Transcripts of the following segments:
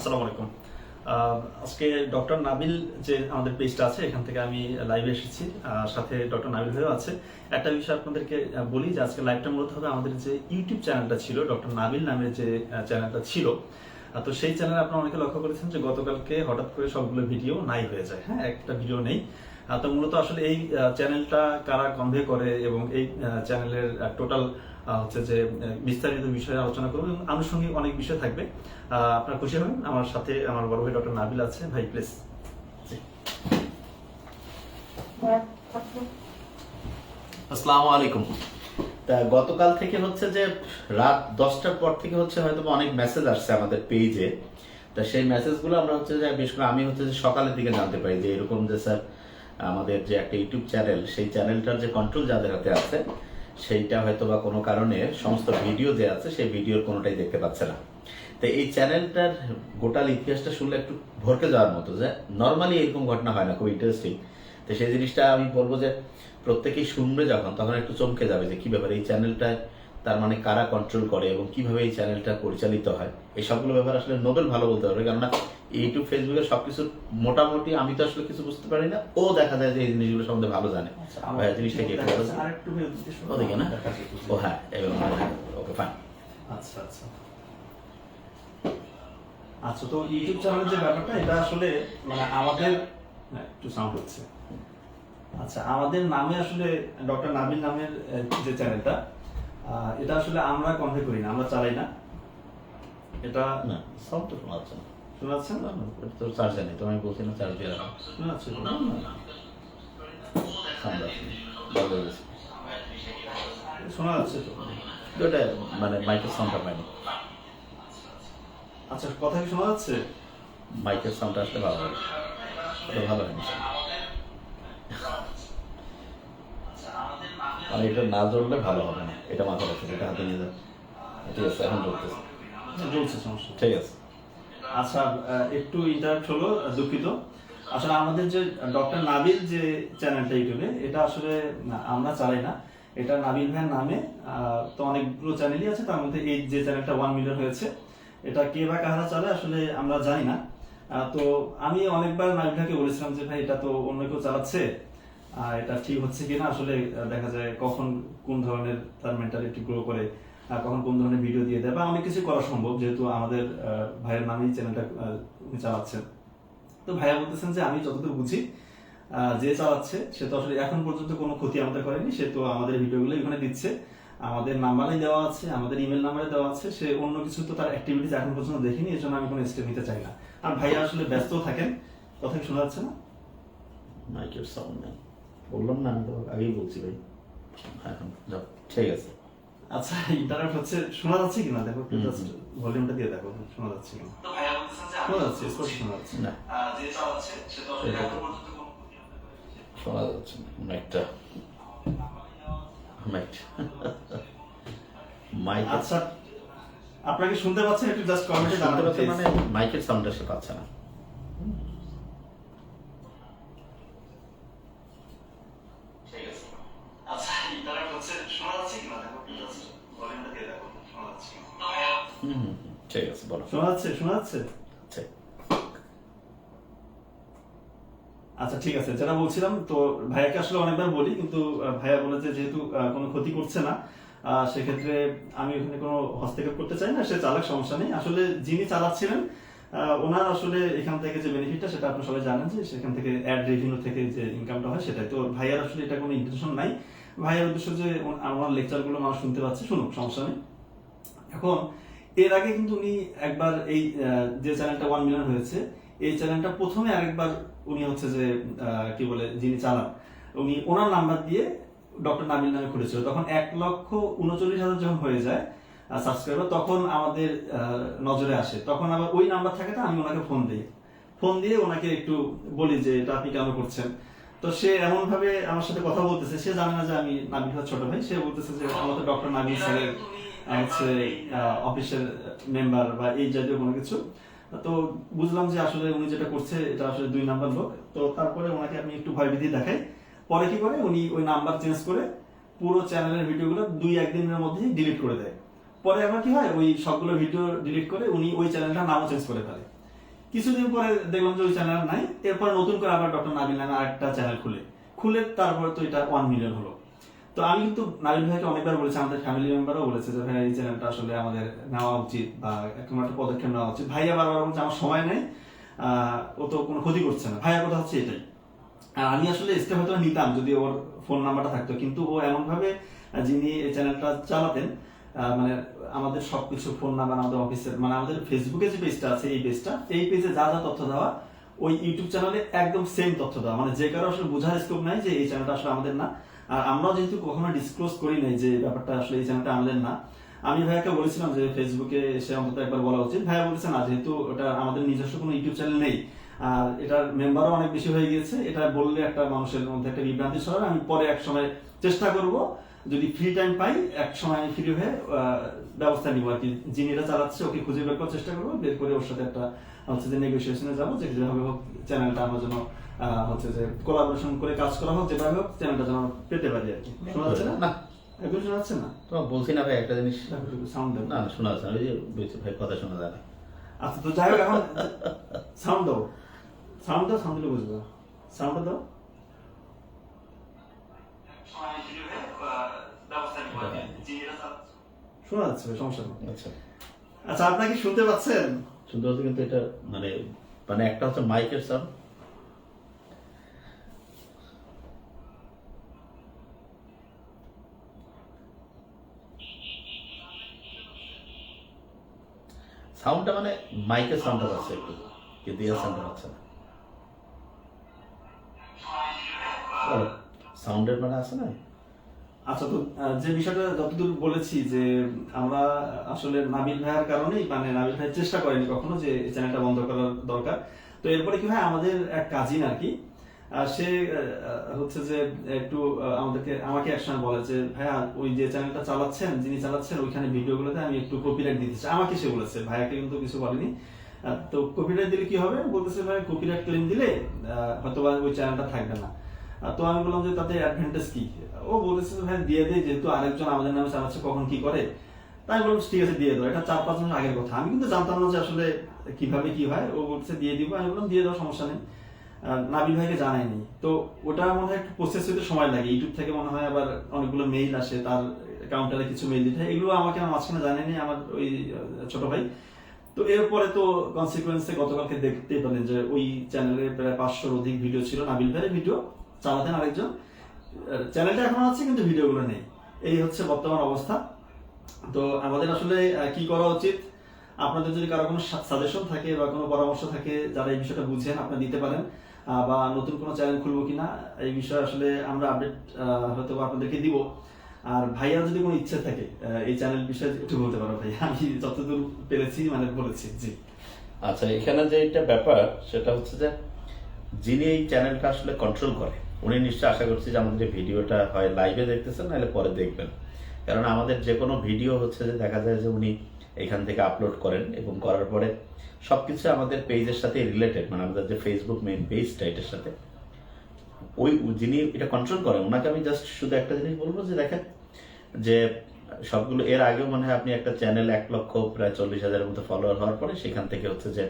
আসসালামু আলাইকুম। আজকে ডক্টর নাবিল যে আমাদের পেজটা আছে, এখান থেকে আমি লাইভে এসেছি। সাথে ডক্টর নাবিল ভাইও আছে। একটা বিষয় আপনাদেরকে বলি যে আজকে লাইভটা মূলত হবে আমাদের যে ইউটিউব চ্যানেলটা ছিল, ডক্টর নাবিল নামের যে চ্যানেলটা ছিল। তো সেই চ্যানেলে আপনারা অনেকে লক্ষ্য করেছেন যে গতকালকে হঠাৎ করে সবগুলো ভিডিও নাই হয়ে যায়। হ্যাঁ একটা ভিডিও নেই। তো মূলত আসলে এই চ্যানেলটা কারা কনভে করে এবং এই চ্যানেলের টোটাল হচ্ছে যে বিস্তারিত বিষয়ে আলোচনা করব এবং আনুষঙ্গিক অনেক বিষয় থাকবে। আহ, আপনারা খুশি হবেন। আমার সাথে আমার বড় ভাই ডক্টর নাবিল আছে। ভাই প্লিজ আসসালামু আলাইকুম। তা গতকাল থেকে হচ্ছে যে রাত দশটার পর থেকে হচ্ছে হয়তো অনেক মেসেজ আসছে আমাদের পেজে তা সেই মেসেজগুলো আমরা হচ্ছে যে বিশেষ করে আমি হচ্ছে যে সকালের দিকে জানতে পারি যে এরকম যে স্যার আমাদের যে একটা ইউটিউব চ্যানেল সেই চ্যানেলটার যে কন্ট্রোল যাদের হাতে আছে সেইটা হয়তো বা কোনো কারণে সমস্ত ভিডিও যে আছে, সেই ভিডিওর কোনোটাই দেখতে পাচ্ছে না। তো এই চ্যানেলটার গোটাল ইতিহাসটা শুনলে একটু ভরকে যাওয়ার মতো যে নর্মালি এরকম ঘটনা হয় না, খুব ইন্টারেস্টিং তো সেই জিনিসটা আমি বলব যে, প্রত্যেকেই শুনবে যখন, তখন একটু চমকে যাবে যে, কি ব্যাপার, এই চ্যানেলটা তার মানে কারা কন্ট্রোল করে এবং কীভাবে এই চ্যানেলটা পরিচালিত হয় এই সবগুলো ব্যাপার আসলে নোবেল ভালো বলতে পারবে। কেননা ইউটিউব ফেসবুকে সবকিছু মোটামুটি আমি তো আসলে কিছু বুঝতে পারি না ও দেখা যায় যে এই জিনিসগুলো সম্বন্ধে ভালো জানে। ভাইয়া জিনিসটা কি? আরেকটু ওদিকে না? ও হ্যাঁ এবং ওকে ফাইন আচ্ছা আচ্ছা। আচ্ছা তো ইউটিউব চ্যানেলের যে ব্যাপারটা এটা আসলে মানে আমাদের হ্যাঁ, একটু সাউন্ড হচ্ছে। আচ্ছা আমাদের নামে আসলে ডক্টর নাবিল নামের যে চ্যানেলটা এটা আসলে আমরা কনভে করি না আমরা চালাই না। এটা না সব তো শোনা যাচ্ছে না শোনা যাচ্ছে না এটা তো চার্জ নেই তো আমি বলছি না চার্জ দিয়ে রাখো শোনা যাচ্ছে তো? না, না, হয়ে। শোনা যাচ্ছে তো। এটা মানে মাইকের সাউন্ডটা পাইনি। আচ্ছা কথা কি শোনা যাচ্ছে? মাইকের সাউন্ডটা আসলে ভালো হবে ভালো হয়নি। মানে এটা না জড়লে ভালো হবে না। এটা মাথা রাখছে এটা হাতে নিয়ে যাও। ঠিক আছে এখন ধরতেছে। জ্বলছে সমস্যা ঠিক আছে। আচ্ছা একটু ইন্টারাপ্ট হলো দুঃখিত। আসলে আমাদের যে ডক্টর নাবিল যে চ্যানেলটা ইউটিউবে এটা আসলে আমরা চালাই না। এটা নাবিল ভাইয়ের নামে তো অনেকগুলো চ্যানেলই আছে তার মধ্যে এই যে চ্যানেলটা ওয়ান মিলিয়ন হয়েছে এটা কে বা কাহারা চালে আসলে আমরা জানি না। তো আমি অনেকবার নাবিল ভাইকে বলেছিলাম যে ভাই এটা তো অন্য কেউ চালাচ্ছে। আহ, এটা ঠিক হচ্ছে কিনা আসলে দেখা যায় কখন কোন ধরনের তার মেন্টালিটি গ্রো করে আহ, কখন কোন ধরনের ভিডিও দিয়ে দেয়। বা অনেক কিছু করা সম্ভব যেহেতু আমাদের ভাইয়ের নামেই চ্যানেলটা চালাচ্ছেন। তো ভাইয়া বলতেছেন যে আমি যতদূর বুঝি যে চালাচ্ছে সে তো আসলে এখন পর্যন্ত কোনো ক্ষতি আমাদের করেনি। সে তো আমাদের ভিডিওগুলো এখানে দিচ্ছে। আমাদের নাম্বারে দেওয়া আছে আমাদের ইমেল নাম্বারে দেওয়া আছে। সে অন্য কিছু তো তার অ্যাক্টিভিটিস এখন পর্যন্ত দেখিনি এর জন্য আমি কোনো স্টেপ নিতে চাই না। আর ভাইয়া আসলে ব্যস্ত থাকেন কথা শোনা যাচ্ছে না? মাইকের সাউন্ড নেই। বললাম না আমি তো আগেই বলছি ভাই। হ্যাঁ, এখন যাও। ঠিক আছে। আচ্ছা ইন্টারনেট হচ্ছে শোনা যাচ্ছে কিনা দেখো হুম, জাস্ট ভলিউমটা দিয়ে দেখো শোনা যাচ্ছে কিনা শোনা যাচ্ছে স্পষ্ট শোনা যাচ্ছে। না। যে চালাচ্ছে সে তো এখন পর্যন্ত শোনা যাচ্ছে মাইকটা মাইক মাইক আচ্ছা আপনাকে শুনতে পাচ্ছেন একটু জাস্ট কমেন্টে জানাতে পাচ্ছে মানে মাইকের সাউন্ডটা সে পাচ্ছে না আচ্ছা ইন্টারনেট হচ্ছে শোনা যাচ্ছে কিনা দেখো জাস্ট ভলিউমটা দিয়ে দেখো শোনা যাচ্ছে কিনা হুম ঠিক আছে বলো শোনা যাচ্ছে আচ্ছা ঠিক আছে যেটা বলছিলাম তো ভাইয়াকে আসলে অনেকবার বলি কিন্তু ভাইয়া বলেছে যেহেতু কোনো ক্ষতি করছে না সেক্ষেত্রে আমি ওখানে কোনো হস্তক্ষেপ করতে চাই না সে চালাক সমস্যা নেই আসলে যিনি চালাচ্ছিলেন ওনার আসলে এখান থেকে যে বেনিফিটটা সেটা আপনি সবাই জানেন যে সেখান থেকে অ্যাড রেভিনিউ থেকে যে ইনকামটা হয় সেটাই তো ভাইয়ার আসলে এটা কোনো ইন্টেনশন নাই ভাইয়ার উদ্দেশ্য যে ওন- আমার লেকচারগুলো মানুষ শুনতে পাচ্ছে শুনুক সমস্যা নেই এখন এর আগে কিন্তু উনি একবার এই যে চ্যানেলটা ওয়ান মিলিয়ন হয়েছে, এই চ্যানেলটা প্রথমে আরেকবার উনি হচ্ছে যে কি বলে, যিনি চালান, উনি ওনার নাম্বার দিয়ে ডক্টর নাবিল নামে খুলেছিল। তখন এক লক্ষ উনচল্লিশ হাজার যখন হয়ে যায় সাবস্ক্রাইবার তখন আমাদের নজরে আসে। তখন আবার ওই নাম্বার থাকাটা আমি ওনাকে ফোন দিই। ফোন দিয়ে ওনাকে একটু বলি যে, এটা আপনি কেন করছেন? তো সে এমন ভাবে আমার সাথে কথা বলতেছে। সে জানে না যে আমি নাবিল ছোট ভাই। সে বলতেছে যে, আমাদের ডক্টর নাবিল স্যারের হচ্ছে অফিসের মেম্বার বা এই জাতীয় কোনো কিছু। তো বুঝলাম যে আসলে উনি যেটা করছে, এটা আসলে দুই নাম্বার লোক। তো তারপরে ওনাকে আমি একটু ভয়ভীতি দেখাই। পরে কি করে? উনি ওই নাম্বার চেঞ্জ করে পুরো চ্যানেলের ভিডিওগুলো দুই একদিনের মধ্যেই ডিলিট করে দেয়। পরে আবার কি হয়? ওই সবগুলো ভিডিও ডিলিট করে উনি ওই চ্যানেলটার নামও চেঞ্জ করে ফেলে। কিছুদিন পরে দেখলাম যে ওই চ্যানেল নাই। এরপরে নতুন করে আবার ডক্টর নাবিল নামে আরেকটা চ্যানেল খুলে। খুলে তারপরে তো এটা ওয়ান মিলিয়ন হলো। তো আমি কিন্তু নাবিল ভাইকে অনেকবার বলেছি, আমাদের ফ্যামিলি মেম্বারও বলেছে যে, ভাই, এই চ্যানেলটা আসলে আমাদের নেওয়া উচিত বা কোনো একটা পদক্ষেপ নেওয়া উচিত। ভাইয়া বারবার বলছে, আমার সময় নেই। ও তো কোনো ক্ষতি করছে না। ভাইয়ার কথা হচ্ছে এটাই। আর আমি আসলে স্টেপ হয়তো নিতাম যদি ওর ফোন নাম্বারটা থাকতো, কিন্তু ও এমন ভাবে যিনি এই চ্যানেলটা চালাতেন মানে আমাদের সবকিছু ফোন নাম্বার আমাদের অফিসের মানে আমাদের ফেসবুকে যে পেজটা আছে, এই পেজটা এই পেজে যা যা তথ্য দেওয়া, ওই ইউটিউব চ্যানেলে একদম সেম তথ্য দেওয়া। মানে যে কারও আসলে বোঝার স্কোপ নাই যে এই চ্যানেলটা আসলে আমাদের না। আর আমরা যেহেতু কখনো ডিসক্লোজ করি নাই যে ব্যাপারটা আসলে এই চ্যানেলটা আনলেন না, আমি ভাইয়াকে বলেছিলাম যে ফেসবুকে সে অন্তত একবার বলা উচিত। ভাইয়া বলেছে, না, যেহেতু ওটা আমাদের নিজস্ব কোনো ইউটিউব চ্যানেল নেই, আর এটার মেম্বারও অনেক বেশি হয়ে গিয়েছে, এটা বললে একটা মানুষের মধ্যে একটা বিভ্রান্তি ছড়াবে, আমি পরে এক সময় চেষ্টা করব। যদি ফ্রি টাইম পাই এক সময় ফ্রি হয়ে ব্যবস্থা নিব আর কি। যিনি এটা চালাচ্ছে ওকে খুঁজে বের করার চেষ্টা করব বের করে ওর সাথে একটা হচ্ছে যে নেগোসিয়েশনে যাব যে যেভাবে হোক চ্যানেলটা আমার জন্য হচ্ছে যে কোলাবোরেশন করে কাজ করা হোক যেভাবে হোক চ্যানেলটা যেন পেতে পারি আর কি। শোনা যাচ্ছে না? না। একদম শোনা যাচ্ছে না? তোমার বলছি না ভাই একটা জিনিস। সাউন্ড না না, শোনা যাচ্ছে না ওই যে ভাই কথা শোনা যায় না আচ্ছা তো যাই হোক এখন সাউন্ড দাও। সাউন্ড দাও সাউন্ড দিলে বুঝব। সাউন্ডটা দাও। শোনা যাচ্ছে সমস্যা নেই আচ্ছা আচ্ছা আপনারা কি শুনতে পাচ্ছেন? শুনতে বলতে কিন্তু এটা মানে মানে একটা হচ্ছে মাইকের সাউন্ড সাউন্ডটা মানে মাইকের সাউন্ডটা পাচ্ছে একটু কিন্তু ইয়ার সাউন্ডটা পাচ্ছে না। সাউন্ডের মানে আছে না? আচ্ছা তো যে বিষয়টা যতদূর বলেছি যে আমরা আসলে নাবিল ভাইয়ার কারণেই মানে নাবিল ভাই চেষ্টা করেনি কখনো যে চ্যানেলটা বন্ধ করার দরকার। তো এরপরে কি হয়, আমাদের এক কাজিন আর কি সে হচ্ছে যে একটু আমাদেরকে, আমাকে একসময় বলে যে, ভাইয়া, ওই যে চ্যানেলটা চালাচ্ছেন, যিনি চালাচ্ছেন, ওইখানে ভিডিওগুলোতে আমি একটু কপিরাইট দিতে চাই। আমাকে সে বলেছে, ভাইয়াকে কিন্তু কিছু বলেনি। তো কপিরাইট দিলে কি হবে? বলতেছে ভাই কপিরাইট ক্লেম দিলে হয়তোবা ওই চ্যানেলটা থাকবে না। তো আমি বললাম যে তাতে অ্যাডভান্টেজ কি? ও বলেছে ভাই দিয়ে দে, যেহেতু আরেকজন আমাদের নামে চালাচ্ছে কখন কি করে। তাই বললাম, ঠিক আছে, দিয়ে দাও। এটা চার পাঁচ মাস আগের কথা। আমি কিন্তু জানতাম না যে আসলে কীভাবে কি হয়। ও বলছে, দিয়ে দিব। আমি বললাম, দিয়ে দাও, সমস্যা নেই। নাবিল ভাইকে জানায়নি তো ওটা মনে হয় একটু প্রসেস হতে সময় লাগে। ইউটিউব থেকে মনে হয় আবার অনেকগুলো মেইল আসে, তার কাউন্টারে কিছু মেইল দিতে। হয় এগুলো আমাকে আমার মাঝখানে জানেনি আমার ওই ছোট ভাই। তো এরপরে তো কনসিকুয়েন্সে গতকালকে দেখতে পেলেন যে ওই চ্যানেলে প্রায় পাঁচশোর অধিক ভিডিও ছিল নাবিল ভাইয়ের ভিডিও চালাতেন আরেকজন। চ্যানেলটা এখন আছে, কিন্তু ভিডিওগুলো নেই। এই হচ্ছে বর্তমান অবস্থা। তো আমাদের আসলে কি করা উচিত? আপনাদের যদি কারও কোনো সাজেশন থাকে বা কোনো পরামর্শ থাকে, যারা এই বিষয়টা বুঝেন, আপনারা দিতে পারেন। বা নতুন কোনো চ্যানেল খুলবো কিনা, এই বিষয়ে আসলে আমরা আপডেট হয়তো আপনাদেরকে দিব। আর ভাইয়া যদি কোনো ইচ্ছে থাকে এই চ্যানেল বিষয়ে একটু বলতে পারো ভাই আমি যতদূর পেরেছি মানে বলেছি, জি। আচ্ছা এখানে যে একটা ব্যাপার, সেটা হচ্ছে যে, যিনি এই চ্যানেলটা আসলে কন্ট্রোল করে উনি নিশ্চয়ই আশা করছি যে আমাদের ভিডিওটা হয় লাইভে দেখতেছেন, নাহলে পরে দেখবেন। কারণ আমাদের যে কোনো ভিডিও হচ্ছে যে দেখা যায় যে উনি এখান থেকে আপলোড করেন এবং করার পরে সবকিছু আমাদের পেজের সাথে রিলেটেড মানে আমাদের যে ফেসবুক মেইন পেজটা এটার সাথে। ওই যিনি এটা কন্ট্রোল করেন, ওনাকে আমি জাস্ট শুধু একটা জিনিস বলব যে দেখেন, যে সবগুলো, এর আগেও মনে হয় আপনি একটা চ্যানেল এক লক্ষ প্রায় চল্লিশ হাজারের মতো ফলোয়ার হওয়ার পরে সেখান থেকে হচ্ছে যে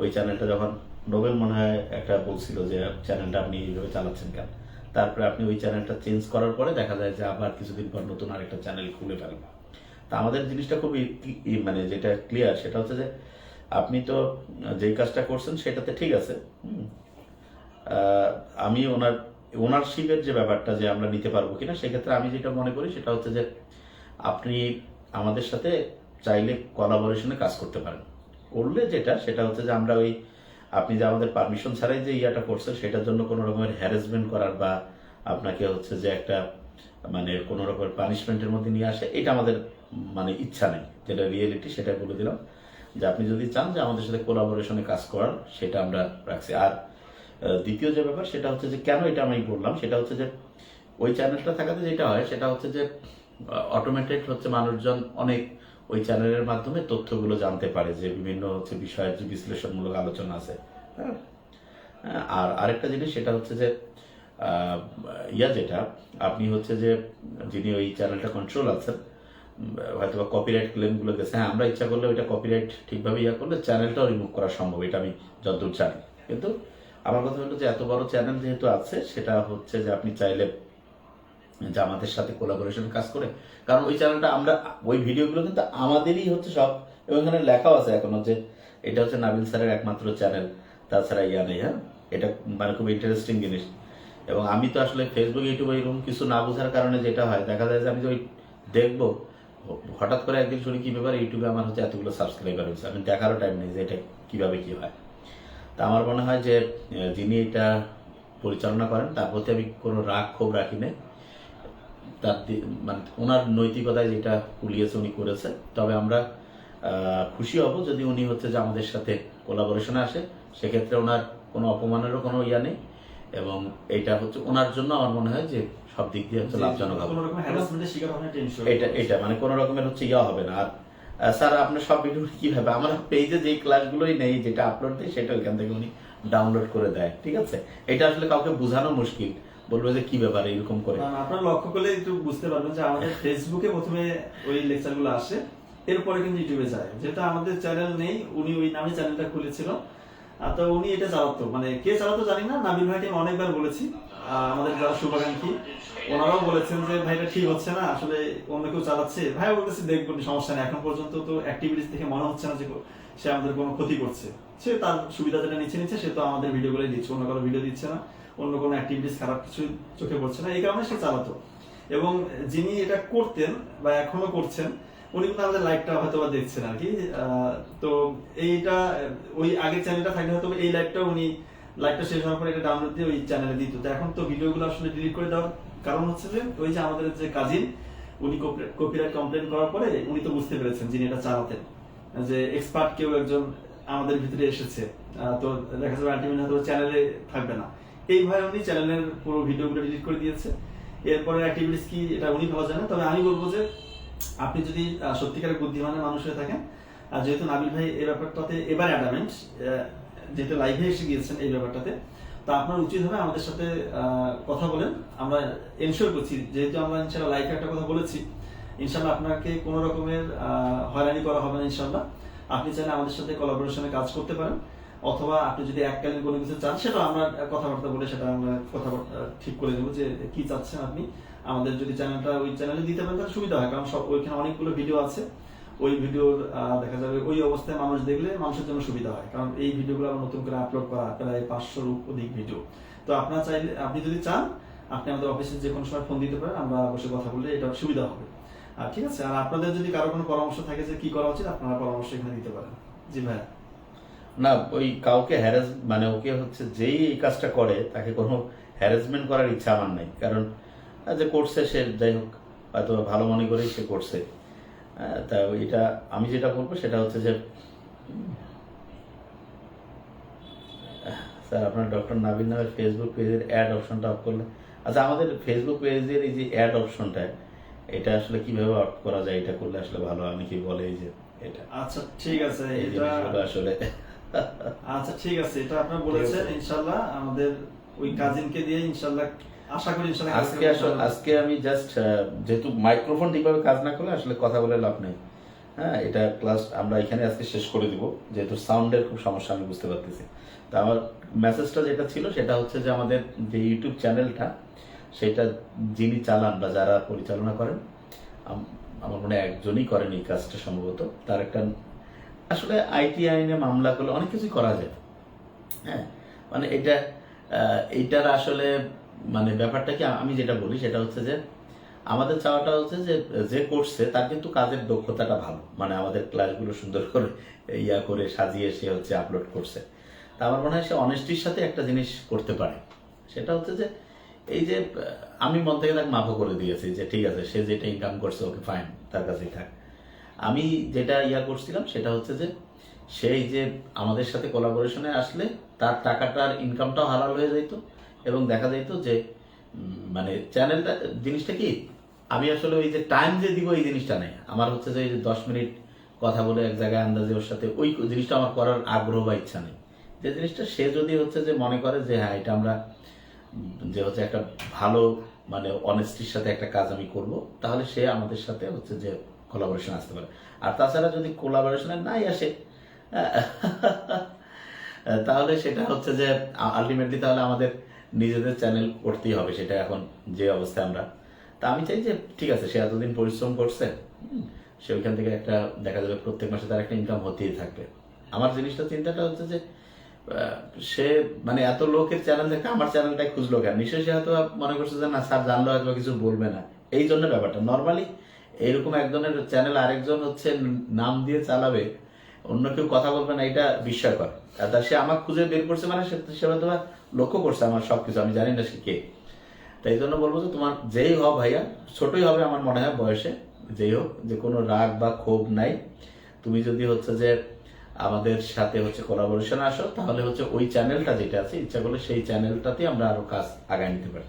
ওই চ্যানেলটা যখন নোবেল মনে হয় একটা বলছিল যে চ্যানেলটা আপনি এইভাবে চালাচ্ছেন কেন? তারপরে আপনি ওই চ্যানেলটা চেঞ্জ করার পরে দেখা যায় যে আবার কিছুদিন পর নতুন আরেকটা চ্যানেল খুলে ফেলবেন তা আমাদের জিনিসটা খুবই মানে যেটা ক্লিয়ার সেটা হচ্ছে যে, আপনি তো যেই কাজটা করছেন সেটাতে ঠিক আছে আমি ওনার ওনারশিপের যে ব্যাপারটা যে আমরা নিতে পারব কিনা, সেক্ষেত্রে আমি যেটা মনে করি সেটা হচ্ছে যে, আপনি আমাদের সাথে চাইলে কলাবোরেশনে কাজ করতে পারেন। করলে যেটা, সেটা হচ্ছে যে আমরা ওই আপনি যে আমাদের পারমিশন ছাড়াই যে ইয়াটা করছেন, সেটার জন্য কোনো রকমের হ্যারাসমেন্ট করার বা আপনাকে হচ্ছে যে একটা মানে কোনো রকমের পানিশমেন্টের মধ্যে নিয়ে আসে, এটা আমাদের মানে ইচ্ছা নেই। যেটা রিয়েলিটি সেটা বলে দিলাম। যে আপনি যদি চান যে আমাদের সাথে কোলাবোরেশনে কাজ করার, সেটা আমরা রাখছি। আর দ্বিতীয় যে ব্যাপার, সেটা হচ্ছে যে কেন এটা আমি বললাম, সেটা হচ্ছে যে ওই চ্যানেলটা থাকাতে যেটা হয়, সেটা হচ্ছে যে অটোমেটেড হচ্ছে মানুষজন অনেক ওই চ্যানেলের মাধ্যমে তথ্যগুলো জানতে পারে যে বিভিন্ন হচ্ছে বিষয়ের যে বিশ্লেষণমূলক আলোচনা আছে। হ্যাঁ? আর আরেকটা জিনিস সেটা হচ্ছে যে ইয়া যেটা, আপনি হচ্ছে যে যিনি ওই চ্যানেলটা কন্ট্রোল আছেন হয়তো বা কপিরাইট ক্লেমগুলো গেছে হ্যাঁ আমরা ইচ্ছা করলে ওইটা কপিরাইট ঠিকভাবে ইয়া করলে চ্যানেলটাও রিমুভ করা সম্ভব, এটা আমি যতদূর জানি। কিন্তু আমার কথা হলো যে এত বড় চ্যানেল যেহেতু আছে, সেটা হচ্ছে যে আপনি চাইলে যে আমাদের সাথে কোলাবোরেশন কাজ করে। কারণ ওই চ্যানেলটা আমরা, ওই ভিডিওগুলো কিন্তু আমাদেরই হচ্ছে সব, এবং এখানে লেখাও আছে এখনও যে এটা হচ্ছে নাবিল স্যারের একমাত্র চ্যানেল তাছাড়া ইয়া নেই হ্যাঁ? এটা মানে খুব ইন্টারেস্টিং জিনিস। এবং আমি তো আসলে ফেসবুক ইউটিউব এরকম কিছু না বোঝার কারণে যেটা হয়, দেখা যায় যে আমি ওই দেখব, হঠাৎ করে একদিন শুনি কি ব্যাপার ইউটিউবে আমার হচ্ছে এতগুলো সাবস্ক্রাইবার হয়েছে, আমি দেখারও টাইম নেই যে এটা কীভাবে কী হয়। তা আমার মনে হয় যে, যিনি এটা পরিচালনা করেন, তার প্রতি আমি কোনো রাগ ক্ষোভ রাখি না তার মানে ওনার নৈতিকতায় যেটা কুলিয়েছে উনি করেছে তবে আমরা খুশি হব যদি উনি হচ্ছে যে আমাদের সাথে কোলাবোরেশনে আসে। সেক্ষেত্রে ওনার কোনো অপমানেরও কোনো ইয়া নেই এবং এইটা হচ্ছে ওনার জন্য আমার মনে হয় যে সব দিক দিয়ে হচ্ছে লাভজনক হবে। এটা এটা মানে কোনো রকমের হচ্ছে ইয়া হবে না। আর স্যার আপনার সব ভিডিও কীভাবে আমার পেজে যে ক্লাসগুলোই নেই যেটা আপলোড দিই সেটা ওইখান থেকে উনি ডাউনলোড করে দেয় ঠিক আছে? এটা আসলে কাউকে বোঝানো মুশকিল। বলবে যে কি ব্যাপার, এরকম করে। আপনারা লক্ষ্য করলে একটু বুঝতে পারবেন যে আমাদের ফেসবুকে প্রথমে ওই লেকচারগুলো আসে, এরপরে কিন্তু ইউটিউবে যায়। যেটা আমাদের চ্যানেল নেই, উনি ওই নামে চ্যানেলটা খুলেছিল। তো উনি এটা চালাতো। মানে কে চালাতো জানি না, নাবিল ভাইকে আমি অনেকবার বলেছি। আমাদের যারা শুভাকাঙ্ক্ষী, ওনারাও বলেছেন যে, ভাই, এটা ঠিক হচ্ছে না, আসলে অন্য কেউ চালাচ্ছে। ভাই বলতেছে দেখবেন সমস্যা নেই। এখন পর্যন্ত তো অ্যাক্টিভিটিস থেকে মনে হচ্ছে না যে, সে আমাদের কোনো ক্ষতি করছে। সে তার সুবিধা যেটা নিচ্ছে নিচ্ছে, সে তো আমাদের ভিডিওগুলোই দিচ্ছে, অন্য কারও ভিডিও দিচ্ছে না। অন্য কোনো অ্যাক্টিভিটিস খারাপ কিছু চোখে পড়ছে না, এই কারণে সে চালাতো। এবং যিনি এটা করতেন বা এখনও করছেন, উনি কিন্তু আমাদের লাইভটা হয়তো বা দেখছেন আর কি তো এইটা, ওই আগের চ্যানেলটা থাকলে হয়তো এই লাইভটা উনি লাইভটা শেষ হওয়ার পরে এটা ডাউনলোড দিয়ে ওই চ্যানেলে দিত। তো এখন তো ভিডিওগুলো আসলে ডিলিট করে দেওয়ার কারণ হচ্ছে যে, ওই যে আমাদের যে কাজিন, উনি কপিরাইট কমপ্লেন করার পরে উনি তো বুঝতে পেরেছেন যিনি এটা চালাতেন, যে এক্সপার্ট কেউ একজন আমাদের ভিতরে এসেছে। তো দেখা যাবে আলটিমেট হয়তো চ্যানেলে থাকবে না। এইভাবে উনি চ্যানেলের পুরো ভিডিওগুলো ডিলিট করে দিয়েছে। এরপরে অ্যাক্টিভিটিস কি এটা উনি ভালো জানেন, তবে আমি বলব যে আপনি যদি সত্যিকারের বুদ্ধিমানের মানুষ হয়ে থাকেন, আর যেহেতু নাবিল ভাই এই ব্যাপারটাতে এবার অ্যাডামেন্ট যেহেতু লাইভে এসে গিয়েছেন এই ব্যাপারটাতে, তো আপনার উচিত হবে আমাদের সাথে কথা বলেন। আমরা এনশোর করছি, যেহেতু আমরা ইনশাল্লাহ লাইভে একটা কথা বলেছি ইনশাল্লাহ আপনাকে কোনো রকমের হয়রানি করা হবে না ইনশাল্লাহ আপনি চাইলে আমাদের সাথে কোলাবোরেশনে কাজ করতে পারেন। অথবা আপনি যদি এককালীন কোনো কিছু চান, সেটা আমরা কথাবার্তা বলে সেটা আমরা কথাবার্তা ঠিক করে দেবো যে কি চাচ্ছেন আপনি। আমাদের যদি চ্যানেলটা ওই চ্যানেলে দিতে পারেন, তাহলে সুবিধা হয়, কারণ সব ওইখানে অনেকগুলো ভিডিও আছে। ওই ভিডিওর দেখা যাবে ওই অবস্থায় মানুষ দেখলে মানুষের জন্য সুবিধা হয়, কারণ এই ভিডিওগুলো আবার নতুন করে আপলোড করা প্রায় পাঁচশোর অধিক ভিডিও তো আপনার চাইলে, আপনি যদি চান, আপনি আমাদের অফিসে যে কোনো সময় ফোন দিতে পারেন, আমরা বসে কথা বললে এটা সুবিধা হবে। আর ঠিক আছে, আর আপনাদের যদি কারও কোনো পরামর্শ থাকে যে কি করা উচিত, আপনারা পরামর্শ এখানে দিতে পারেন। জি ভাইয়া। না ওই কাউকে হ্যারাস মানে ওকে হচ্ছে যেই এই কাজটা করে তাকে কোনো হ্যারাসমেন্ট করার ইচ্ছা আমার নাই। কারণ যে করছে সে যাই হোক হয়তো ভালো মনে করেই সে করছে। তা এটা আমি যেটা বলব সেটা হচ্ছে যে স্যার আপনার ডক্টর নাবিল নামের ফেসবুক পেজের অ্যাড অপশনটা অফ করলে। আচ্ছা আমাদের ফেসবুক পেজের এই যে অ্যাড অপশনটা এটা আসলে কীভাবে অফ করা যায় এটা করলে আসলে ভালো হয়। অনেকেই বলে এই যে এটা? আচ্ছা ঠিক আছে এটা আসলে আচ্ছা ঠিক আছে এটা আপনারা বলেছেন ইনশাল্লাহ আমাদের ওই কাজিনকে দিয়ে ইনশাল্লাহ আশা করি ইনশাল্লাহ আজকে আসলে আজকে আমি জাস্ট যেহেতু মাইক্রোফোন ঠিকভাবে কাজ না করলে আসলে কথা বলে লাভ নেই। হ্যাঁ এটা ক্লাস আমরা এখানে আজকে শেষ করে দিব যেহেতু সাউন্ডের খুব সমস্যা আমি বুঝতে পারতেছি। তো আমার মেসেজটা যেটা ছিল সেটা হচ্ছে যে আমাদের যে ইউটিউব চ্যানেলটা সেটা যিনি চালান বা যারা পরিচালনা করেন আমার মনে হয় একজনই করেন এই কাজটা সম্ভবত। তার একটা আসলে আইটি আইনে মামলা করলে অনেক কিছুই করা যায়। হ্যাঁ? মানে এটা এইটার আসলে মানে ব্যাপারটা কি, আমি যেটা বলি সেটা হচ্ছে যে, আমাদের চাওয়াটা হচ্ছে যে যে করছে তার কিন্তু কাজের দক্ষতাটা ভালো। মানে আমাদের ক্লাসগুলো সুন্দর করে ইয়া করে সাজিয়ে সে হচ্ছে আপলোড করছে। তা আমার মনে হয় সে অনেস্টির সাথে একটা জিনিস করতে পারে। সেটা হচ্ছে যে, এই যে, আমি মন থেকে তাকে মাফও করে দিয়েছি যে, ঠিক আছে, সে যেটা ইনকাম করছে, ওকে ফাইন তার কাছেই থাক। আমি যেটা ইয়া করছিলাম সেটা হচ্ছে যে, সেই যে আমাদের সাথে কোলাবোরেশনে আসলে তার টাকাটার ইনকামটাও হালাল হয়ে যাইতো এবং দেখা যাইত যে মানে চ্যানেলটা জিনিসটা কি, আমি আসলে ওই যে টাইম যে দিব এই জিনিসটা নেই। আমার হচ্ছে যে দশ মিনিট কথা বলে এক জায়গায় আন্দাজে ওর সাথে ওই জিনিসটা আমার করার আগ্রহ বা ইচ্ছা নেই। যে জিনিসটা সে যদি হচ্ছে যে মনে করে যে হ্যাঁ এটা আমরা যে হচ্ছে একটা ভালো মানে অনেস্টির সাথে একটা কাজ আমি করব, তাহলে সে আমাদের সাথে হচ্ছে যে কোলাবোরেশন আসতে পারে। আর তাছাড়া যদি কোলাবোরেশনে নাই আসে তাহলে সেটা হচ্ছে যে আলটিমেটলি তাহলে আমাদের নিজেদের চ্যানেল করতেই হবে, সেটা এখন যে অবস্থায় আমরা। তা আমি চাই যে, ঠিক আছে, সে এতদিন পরিশ্রম করছে সে ওইখান থেকে একটা, দেখা যাবে প্রত্যেক মাসে তার একটা ইনকাম হতেই থাকবে। আমার জিনিসটা, চিন্তাটা হচ্ছে যে সে মানে এত লোকের চ্যানেল দেখে আমার চ্যানেলটাই খুঁজলো কেন? নিশ্চয়ই সে হয়তো মনে করছে যে, না, স্যার, জানলো হয়তো কিছু বলবে না। এই জন্য ব্যাপারটা। নর্মালি এরকম একজনের চ্যানেল আরেকজন হচ্ছে নাম দিয়ে চালাবে, অন্য কেউ কথা বলবে না, এটা বিস্ময়কর। তা সে আমার খুঁজে বের করছে মানে সে সে হয়তো লক্ষ্য করছে আমার সবকিছু, আমি জানি না সে কে। তাই জন্য বলব যে তোমার যেই হোক ভাইয়া, ছোটই হবে আমার মনে হয় বয়সে, যেই হোক, যে কোনো রাগ বা ক্ষোভ নাই। তুমি যদি হচ্ছে যে আমাদের সাথে হচ্ছে কোলাবোরেশন আসো, তাহলে হচ্ছে ওই চ্যানেলটা যেটা আছে, ইচ্ছা করলে সেই চ্যানেলটাতে আমরা আরও কাজ আগায় নিতে পারি।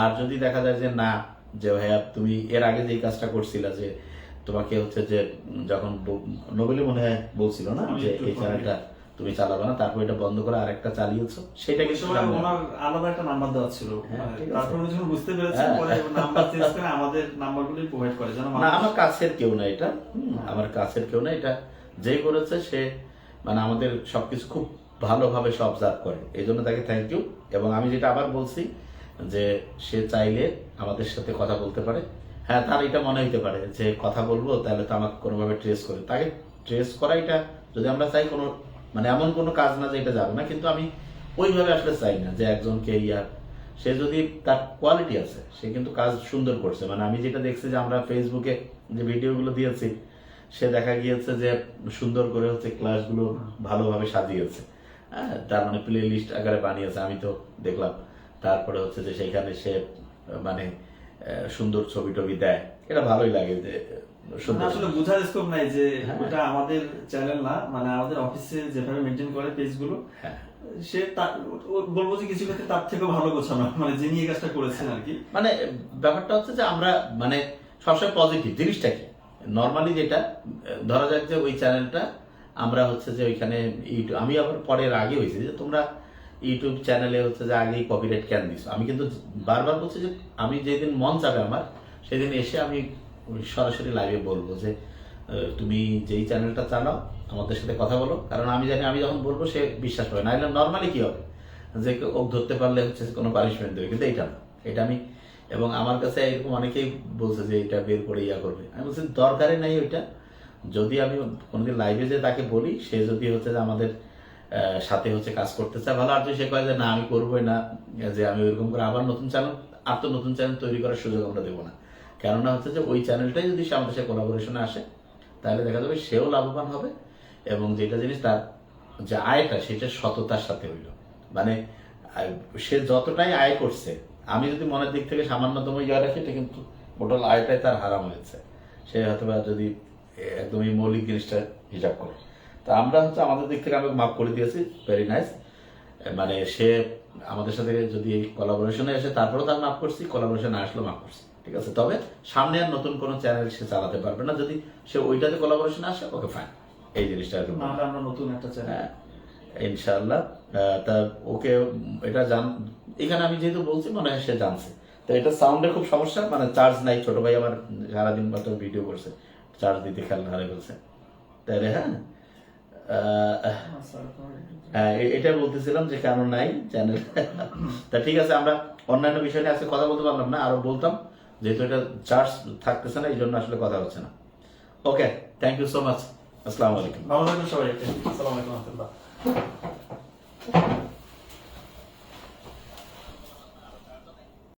আর যদি দেখা যায় যে না যে ভাইয়া তুমি এর আগে যে কাজটা করছিলা যে তোমাকে হচ্ছে যে যখন নোবেলে মনে হয় বলছিল না যে এই চ্যানেলটা তুমি চালাবে না তারপর এটা বন্ধ করে আরেকটা চালিয়েছো? সেটা কিন্তু ওনার আলাদা একটা নাম্বার দেওয়া ছিল। হ্যাঁ। তারপর উনি যখন বুঝতে পেরেছেন হ্যাঁ। পরে নাম্বার চেঞ্জ করে আমাদের নাম্বারগুলি প্রোভাইড করে যেন না আমার কাছের কেউ না এটা। হুম, আমার কাছের কেউ না এটা। যেই করেছে সে মানে আমাদের সবকিছু খুব ভালোভাবে সব অবজার্ভ করে। এই জন্য তাকে থ্যাংক ইউ এবং আমি যেটা আবার বলছি যে সে চাইলে আমাদের সাথে কথা বলতে পারে। হ্যাঁ তার এটা মনে হইতে পারে যে কথা বলব, তাহলে তো আমাকে কোনোভাবে ট্রেস করে তাকে ট্রেস করা এটা, যদি আমরা চাই কোনো মানে এমন কোনো কাজ না যে এটা যাবে না, কিন্তু আমি ওইভাবে আসলে চাই না যে একজনকে ইয়ার সে যদি তার কোয়ালিটি আছে, সে কিন্তু কাজ সুন্দর করছে। মানে আমি যেটা দেখছি যে আমরা ফেসবুকে যে ভিডিওগুলো দিয়েছি, সে দেখা গিয়েছে যে সুন্দর করে হচ্ছে ক্লাসগুলো ভালোভাবে সাজিয়েছে। হ্যাঁ তার মানে প্লে লিস্ট আকারে বানিয়েছে, আমি তো দেখলাম। তারপরে হচ্ছে যে সেইখানে সে মানে সুন্দর ছবি টবি দেয় এটা ভালোই লাগে যে মানে আসলে বোঝার স্কোপ নাই যে হ্যাঁ। ওটা আমাদের চ্যানেল না মানে আমাদের অফিসে যেভাবে মেনটেন করে পেজগুলো হ্যাঁ। সে তার বলব যে কিছু ক্ষেত্রে তার থেকেও ভালো গোছানো মানে যিনি এই কাজটা করেছেন আর কি মানে ব্যাপারটা হচ্ছে যে আমরা মানে সবসময় পজিটিভ জিনিসটা কি নর্মালি যেটা ধরা যাক যে ওই চ্যানেলটা আমরা হচ্ছে যে ওইখানে ইউটিউব আমি আবার পরের আগে হয়েছে যে তোমরা ইউটিউব চ্যানেলে হচ্ছে যে আগেই কপিরাইট কেন দিস আমি কিন্তু বারবার বলছি যে আমি যেদিন মন চাবে আমার, সেদিন এসে আমি সরাসরি লাইভে বলব যে তুমি যেই চ্যানেলটা চালাও, আমাদের সাথে কথা বলো। কারণ আমি জানি, আমি যখন বলব সে বিশ্বাস পাবে না নর্মালি কি হবে? যে ও ধরতে পারলে হচ্ছে কোনো পানিশমেন্ট দেবে, কিন্তু এটা না। এটা আমি এবং আমার কাছে এরকম অনেকেই বলছে যে, এটা বের করে ইয়া করবে। আমি বলছি, দরকারই নাই ওইটা। যদি আমি কোনোদিন লাইভে যে তাকে বলি, সে যদি হচ্ছে যে আমাদের সাথে হচ্ছে কাজ করতে চায় ভালো, আর যদি সে কয় যে, না, আমি করবোই না, যে আমি ওইরকম করে আবার নতুন চ্যানেল আর তো নতুন চ্যানেল তৈরি করার সুযোগ আমরা দেবো না। কেননা হচ্ছে যে, ওই চ্যানেলটাই যদি সে আমাদের সাথে কোলাবোরেশনে আসে, তাহলে দেখা যাবে সেও লাভবান হবে এবং যেটা জিনিস তার যে আয়টা, সেটা সততার সাথে হইল। মানে সে যতটাই আয় করছে, আমি যদি মনের দিক থেকে সামান্যতম ইয়া রাখি, এটা কিন্তু টোটাল আয়টাই তার হারাম হয়েছে। সে হয়তো যদি একদম এই মৌলিক জিনিসটা হিসাব করে। তা আমরা হচ্ছে আমাদের দিক থেকে আমি মাফ করে দিয়েছি। ভেরি নাইস মানে সে আমাদের সাথে যদি কলাবোরেশনে এসে তারপরেও তার মাফ করছি কলাবোরেশনে আসলেও মাফ করছি। ঠিক আছে? তবে সামনে আর নতুন কোনো চ্যানেল সে চালাতে পারবে না। যদি সে ওইটাতে কলাবোরেশনে আসে ওকে ফাইন এই জিনিসটা আর। আমরা নতুন একটা চ্যানেল ইনশাআল্লাহ। তা ওকে এটা জান এখানে আমি যেহেতু বলছি মনে হয় সে জানছে। তো এটা সাউন্ডের খুব সমস্যা মানে চার্জ নাই। ছোট ভাই আমার সারাদিন মাত্র ভিডিও করছে। চার্জ দিতে খেয়াল হারে বলছে। তাহলে হ্যাঁ হ্যাঁ? এটা বলতেছিলাম যে কেন নাই চ্যানেল তা ঠিক আছে, আমরা অন্যান্য বিষয় নিয়ে আজকে কথা বলতে পারলাম না, আরও বলতাম, যেহেতু এটা চার্জ থাকতেছে না এই জন্য আসলে কথা হচ্ছে না। Okay thank you so much আসসালামু আলাইকুম। সবাই আসসালামু আলাইকুম।